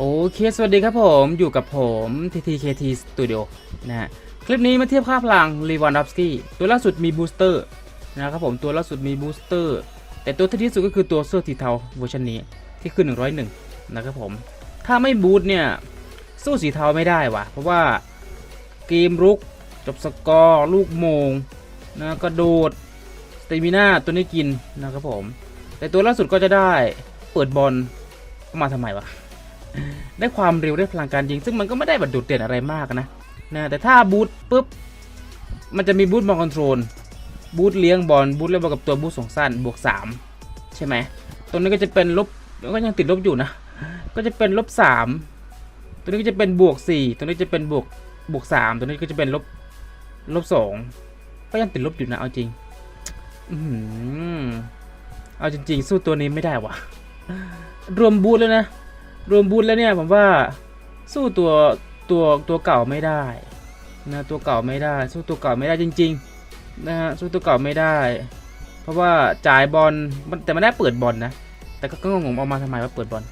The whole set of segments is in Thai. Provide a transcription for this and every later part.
โอเค สวัสดีครับผมอยู่กับผม TTKT Studio นะฮะ คลิปนี้มาเทียบค่าพลังลีวานดอฟสกี้ตัวล่าสุดมีบูสเตอร์นะครับผมตัวล่าสุดมีบูสเตอร์แต่ตัวที่ดีที่สุดก็คือตัวเสื้อสีเทาเวอร์ชันนี้ที่ขึ้น 101 นะครับผม ถ้าไม่บูทเนี่ย สู้สีเทาไม่ได้วะเพราะว่าเกมรุก จบสกอร์ลูกโมงนะกระโดดสเตมิน่าตัวนี้กินนะครับผม แต่ตัวล่าสุดก็จะได้เปิดบอลมาทำไมวะ ได้ความเร็วได้พลังการยิง ซึ่งมันก็ไม่ได้แบบโดดเด่นอะไรมากนะนะแต่ถ้าบูทปุ๊บมันจะมีบูทบอลคอนโทรลบูทเลี้ยงบอลบูทเลี้ยงบอลกับตัวบูทส่งสั้นบวก 3 ใช่ไหมตรงนี้ก็จะเป็นลบก็ยังติดลบอยู่นะ ก็จะเป็นลบสามตัวนี้ก็จะเป็นบวกสี่ตัวนี้จะเป็นบวกบวกสามตัวนี้ก็จะเป็นลบลบสองก็ยังติดลบอยู่นะเอาจริงอือหือเอาจริงๆ สู้ตัวนี้ไม่ได้วะรวมบูทแล้วนะ รวมบูทแล้วเนี่ยผมว่าสู้ตัวตัวตัวเก่าไม่ได้นะตัวเก่าไม่ได้ สู้ตัวเก่าไม่ได้จริงๆนะฮะสู้ตัวเก่าไม่ได้ เพราะว่าจ่ายบอลมันแต่ไม่ได้เปิดบอลนะ แต่ก็งงๆเอามาทำไมว่าเปิดบอล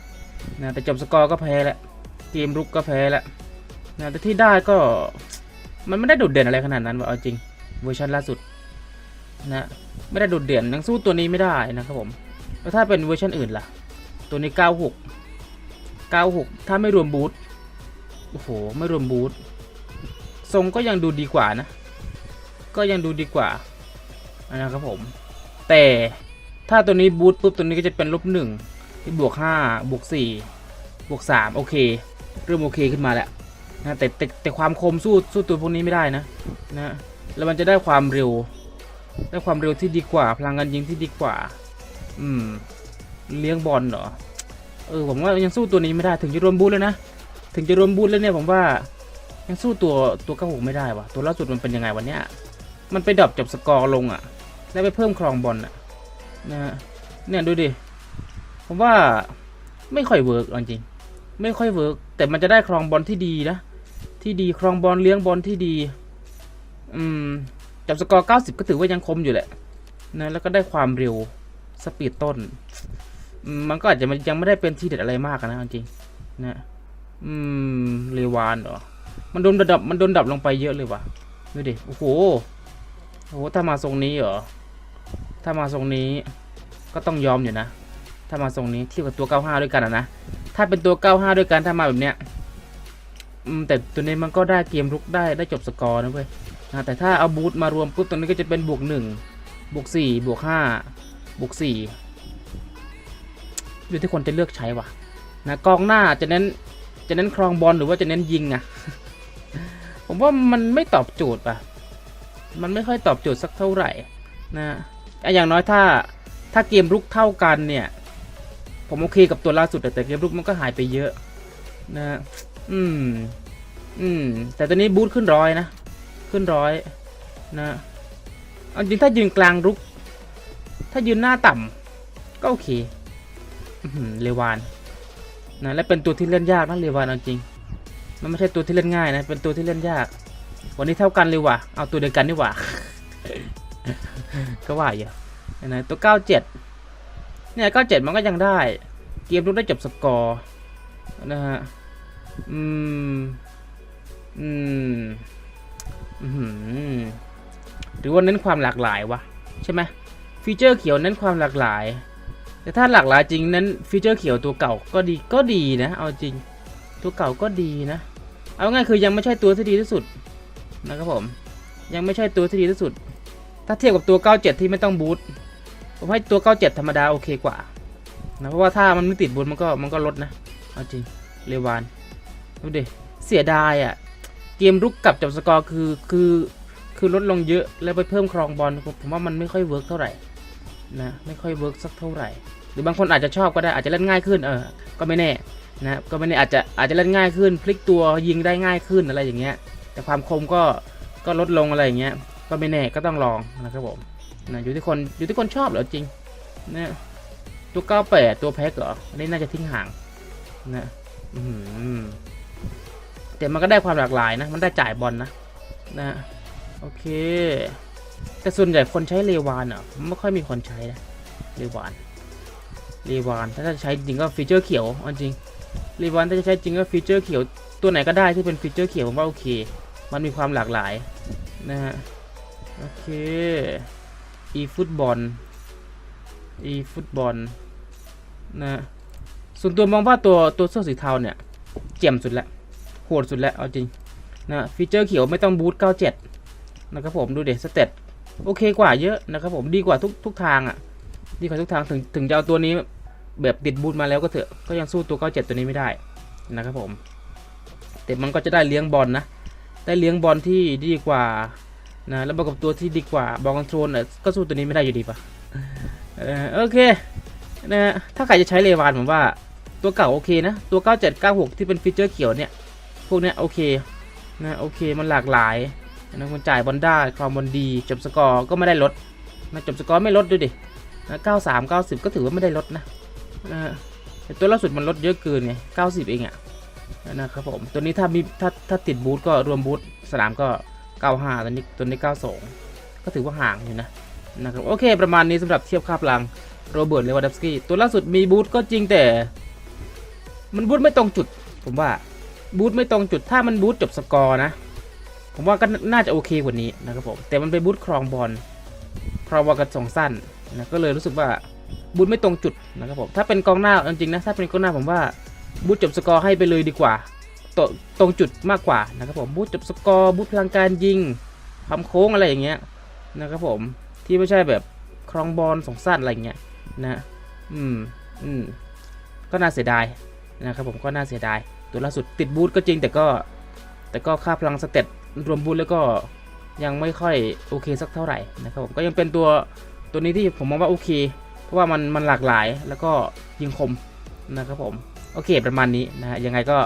นะแต่จบสกอร์ก็แพ้แล้วเกมรุกก็แพ้แล้วนะแต่ที่ได้ก็มันไม่ได้โดดเด่นอะไรขนาดนั้นว่าเอาจริงเวอร์ชันล่าสุดนะไม่ได้โดดเด่นยังสู้ตัวนี้ไม่ได้นะครับผมแล้วถ้าเป็นเวอร์ชันอื่นล่ะ ตัวนี้ 96 96 ถ้าไม่รวมบูทโอ้โห ไม่รวมบูททรงก็ยังดูดีกว่านะ ก็ยังดูดีกว่านะครับผม แต่ถ้าตัวนี้บูทปุ๊บตัวนี้ก็จะเป็นลบหนึ่งบวกห้าบวกสี่บวกสามโอเค เริ่มโอเคขึ้นมาแล้วนะแต่แต่แต่ความคมสู้สู้ตัวพวกนี้ไม่ได้นะนะแล้วมันจะได้ความเร็ว ได้ความเร็วที่ดีกว่า พลังงานยิงที่ดีกว่า อืม เลี้ยงบอลเหรอ เออผมว่ายังสู้ตัวนี้ไม่ได้ถึงจะรวมบูทแล้วนะถึงจะรวมบูทแล้วเนี่ยผมว่า ยังสู้ตัวตัวเก้าหกไม่ได้วะตัวล่าสุดมันเป็นยังไงวันเนี้ยมันไปดับจบสกอร์ลงอะ่ะ แล้วไปเพิ่มครองบอลอะนะเนี่ยดูดิผมว่าไม่ค่อยเวิร์กจริงไม่ค่อยเวิร์กแต่มันจะได้ครองบอลที่ดีนะ ที่ดีครองบอลเลี้ยงบอลที่ดี อืมจับสกอร์ 90 ก็ถือว่ายังคมอยู่แหละนะแล้วก็ได้ความเร็วสปีดต้น มันก็อาจจะมันยังไม่ได้เป็นที่เด็ดอะไรมากนะจริงนะอืมเลวานเหรอมันโดนดับมันโดนดับลงไปเยอะเลยว่ะดูดิโอ้โหโอ้โหถ้ามาทรงนี้เหรอถ้ามาทรงนี้ก็ต้องยอมอยู่นะ ถ้ามาทรงนี้เทียบกับตัว 95 ด้วยกันอะนะถ้าเป็นตัว 95 ด้วยกันถ้ามาแบบเนี้ยอืมแต่ตัวนี้มันก็ได้เกมรุกได้ได้จบสกอร์นะเว้ยนะแต่ถ้าเอาบูทมารวมปุ๊บตรงนี้ก็จะเป็นบวก1บวก4บวก5บวก4 อยู่ที่คนจะเลือกใช้ว่ะนะกองหน้าจะเน้นจะเน้นครองบอลหรือว่าจะเน้นยิงอะผมว่ามันไม่ตอบโจทย์ป่ะมันไม่ค่อยตอบโจทย์สักเท่าไหร่นะอะอย่างน้อยถ้าถ้าเกมรุกเท่ากันเนี่ยผมโอเคกับตัวล่าสุดแต่เกมรุกมันก็หายไปเยอะนะอืมอืมแต่ตอนนี้บูทขึ้นร้อยนะ ขึ้นร้อยนะเอาจริงถ้ายืนกลางรุก ถ้ายืนหน้าต่ำก็โอเค เลวานนะและเป็นตัวที่เล่นยากนะเลวานจริง มันไม่ใช่ตัวที่เล่นง่ายนะ เป็นตัวที่เล่นยาก วันนี้เท่ากันเลยว่ะ เอาตัวเดียวกันดีกว่า ก็ว่าอยู่นะตัว 97 เนี่ย 97 มันก็ยังได้ เกมรุกได้จบสกอร์นะฮะ อืม อืม อืมหรือว่าเน้นความหลากหลายวะ ใช่ไหมฟีเจอร์เขียวเน้นความหลากหลาย แต่ถ้าหลากหลายจริงนั้นฟีเจอร์เขียวตัวเก่าก็ดีก็ดีนะ เอาจริงตัวเก่าก็ดีนะ เอาง่ายคือยังไม่ใช่ตัวที่ดีที่สุดนะครับผม ยังไม่ใช่ตัวที่ดีที่สุด ถ้าเทียบกับตัว 97 ที่ไม่ต้องบูทผมให้ตัว 97 ธรรมดาโอเคกว่านะเพราะว่าถ้ามันไม่ติดบูทมันก็มันก็ลดนะเอาจริงเรวานดูดิเสียดายอะ่ะเกมรุกกับจับสกอร์คือคือคือลดลงเยอะแล้วไปเพิ่มครองบอลผมผมว่ามันไม่ค่อยเวิร์กเท่าไหร่ นะไม่ค่อยเวิร์กสักเท่าไหร่ หรือบางคนอาจจะชอบก็ได้อาจจะเล่นง่ายขึ้นเออก็ไม่แน่นะก็ไม่แน่อาจจะอาจจะเล่นง่ายขึ้น พลิกตัวยิงได้ง่ายขึ้นอะไรอย่างเงี้ย แต่ความคมก็ก็ลดลงอะไรอย่างเงี้ยก็ไม่แน่ก็ต้องลองนะครับผมนะอยู่ที่คนอยู่ที่คนชอบเหรอจริงนะตัว 98 ตัวแพ็กเหรออันนี้น่าจะทิ้งห่างนะแต่มันก็ได้ความหลากหลายนะ มันได้จ่ายบอลนะนะ โอเค แต่ส่วนใหญ่คนใช้เลวานอะไม่ค่อยมีคนใช้นะเลวานเลวานถ้าจะใช้จริงก็ฟีเจอร์เขียวอจริงเลวานถ้าจะใช้จริงก็ฟีเจอร์เขียวตัวไหนก็ได้ที่เป็นฟีเจอร์เขียวผมว่าโอเค มันมีความหลากหลายนะฮะโอเค e ฟุตบอล e ฟุตบอลนะฮะส่วนตัวมองว่าตัวตัวเสื้อสีเทาเนี่ยเจียมสุดแล้วโหดสุดแล้วเอาจริงนะฟีเจอร์เขียวไม่ต้องบูท97นะครับผมดูเด็สเตต โอเคกว่าเยอะนะครับผมดีกว่าทุกทุกทางอะ่ะดีกว่าทุกทางถึงถึงจะเอาตัวนี้แบบติดบูทมาแล้วก็เถอะก็ยังสู้ตัว 97 ตัวนี้ไม่ได้นะครับผมแต่มันก็จะได้เลี้ยงบอลนะ ได้เลี้ยงบอลที่ดีกว่านะแล้วประกอบตัวที่ดีกว่าบอลคอนโทรลเนี่ยก็สู้ตัวนี้ไม่ได้อยู่ดีปะเออโอเคนะฮะถ้าใครจะใช้เลวานผมว่าตัวเก่าโอเคนะตัว 9796 ที่เป็นฟีเจอร์เขียวเนี่ยพวกเนี้ยโอเคนะโอเคมันหลากหลาย นะคุณจ่ายบอลได้ความบอลดี จบสกอร์ก็ไม่ได้ลดนะจบสกอร์ไม่ลดดูดินะ93 90ก็ถือว่าไม่ได้ลดนะแต่ตัวล่าสุดมันลดเยอะเกินไง90เองอะนะครับผมตัวนี้ถ้ามีถ้าถ้าติดบูทก็รวมบูทสนามก็95ตัวนี้ตัวนี้92ก็ถือว่าห่างอยู่นะนะครับโอเคประมาณนี้สำหรับเทียบค่าพลังโรเบิร์ตเลวานดอฟสกี้ตัวล่าสุดมีบูทก็จริงแต่ มันบูทไม่ตรงจุด ผมว่าบูทไม่ตรงจุดถ้ามันบูทจบสกอร์นะ ผมว่าก็น่าจะโอเคกว่านี้นะครับผมแต่มันไปบูทครองบอลครองบอลกันสองสั้นนะก็เลยรู้สึกว่าบูทไม่ตรงจุดนะครับผมถ้าเป็นกองหน้าจริงๆนะถ้าเป็นกองหน้าผมว่าบูทจบสกอร์ให้ไปเลยดีกว่าตตรงจุดมากกว่านะครับผมบูทจบสกอร์บูทพลังการยิงทำโค้งอะไรอย่างเงี้ยนะครับผมที่ไม่ใช่แบบครองบอลสองสั้นอะไรอย่างเงี้ยนะอืมอืมก็น่าเสียดายนะครับผมก็น่าเสียดายตัวล่าสุดติดบูทก็จริงแต่ก็แต่ก็ค่าพลังสเตต รวมบูทแล้วก็ยังไม่ค่อยโอเคสักเท่าไหร่นะครับผมก็ยังเป็นตัวตัวนี้ที่ผมมองว่าโอเค เพราะว่ามันมันหลากหลายแล้วก็ยิงคมนะครับผมโอเคประมาณนี้นะฮะยังไงก็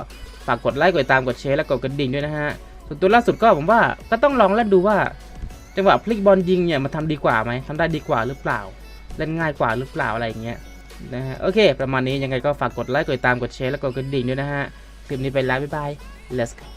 ฝากกดไลค์กดติดตามกดแชร์และกดกระดิ่งด้วยนะฮะส่วนตัวล่าสุดก็ผมว่าก็ต้องลองเล่นดูว่าจังหวะพลิกบอลยิงเนี่ยมันทำดีกว่าไหมทำได้ดีกว่าหรือเปล่า เล่นง่ายกว่าหรือเปล่าอะไรอย่างเงี้ยนะฮะโอเค ประมาณนี้ยังไงก็ฝากกดไลค์กดติดตามกดแชร์และกดกระดิ่งด้วยนะฮะคลิปนี้ไปแล้วบ๊ายบาย let's go